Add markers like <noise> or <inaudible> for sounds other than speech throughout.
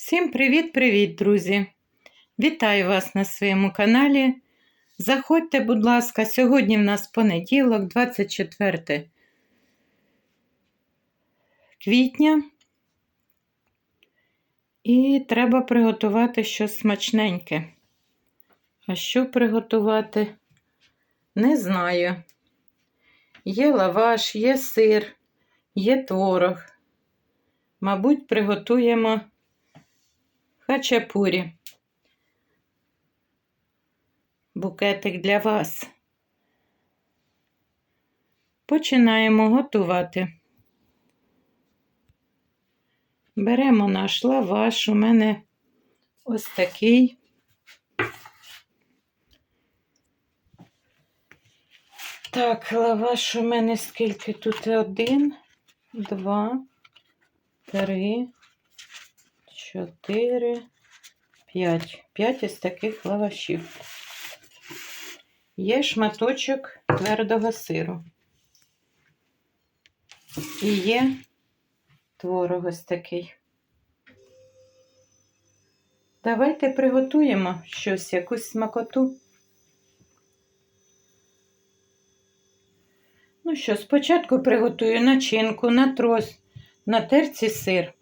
Всім привіт-привіт, друзі! Вітаю вас на своєму каналі. Заходьте, будь ласка, сьогодні в нас понеділок, 24 квітня. І треба приготувати щось смачненьке. А що приготувати? Не знаю. Є лаваш, є сир, є творог. Мабуть, приготуємо хачапурі. Букетик для вас. Починаємо готувати. Беремо наш лаваш, у мене ось такий. Так, лаваш у мене скільки тут? Один, два, три, чотири, п'ять. П'ять із таких лавашів. Є шматочок твердого сиру. І є творог ось такий. Давайте приготуємо щось, якусь смакоту. Ну що, спочатку приготую начинку на трос, на терці сир.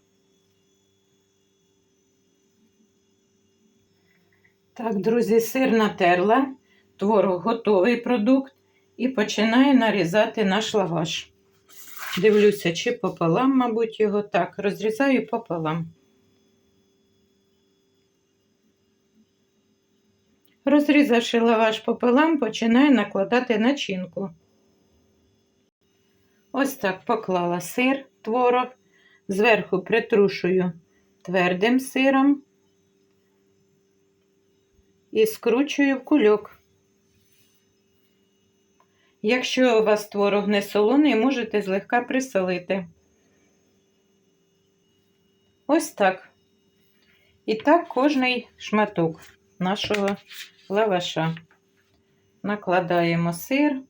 Так, друзі, сир натерла, творог готовий продукт і починаю нарізати наш лаваш. Дивлюся, чи пополам, мабуть, його так, розрізаю пополам. Розрізавши лаваш пополам, починаю накладати начинку. Ось так поклала сир, творог, зверху притрушую твердим сиром і скручую в кульок. Якщо у вас творог не солоний, можете злегка присолити. Ось так. І так кожний шматок нашого лаваша. Накладаємо сир.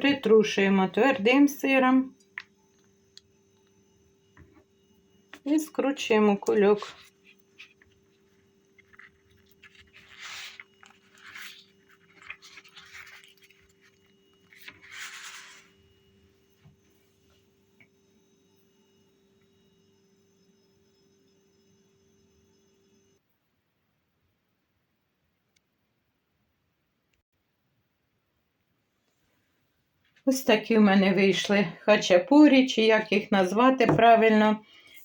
Притрушуємо твердим сиром і скручуємо кульок. Ось такі в мене вийшли хачапурі, чи як їх назвати правильно.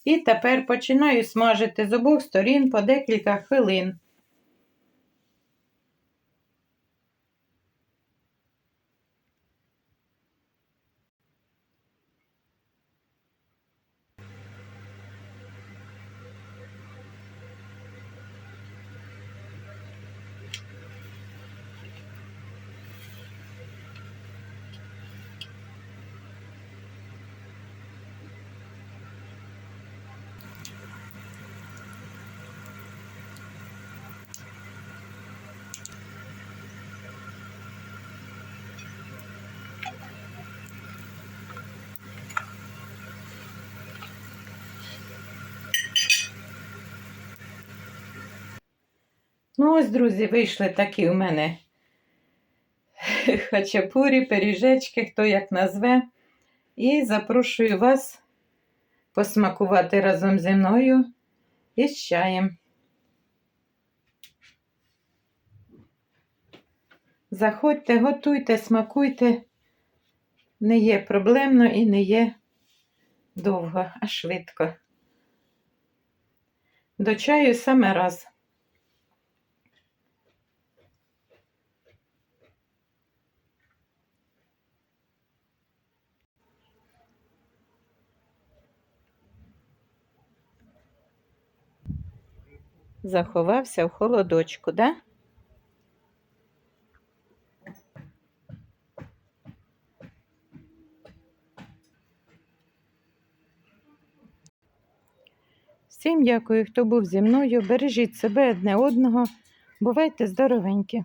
І тепер починаю смажити з обох сторін по декілька хвилин. Ну, ось, друзі, вийшли такі у мене <laughs> хачапурі, пиріжечки, хто як назве. І запрошую вас посмакувати разом зі мною із чаєм. Заходьте, готуйте, смакуйте. Не є проблемно і не є довго, а швидко. До чаю саме раз. Заховався в холодочку, да? Всім дякую, хто був зі мною. Бережіть себе одне одного. Бувайте здоровенькі!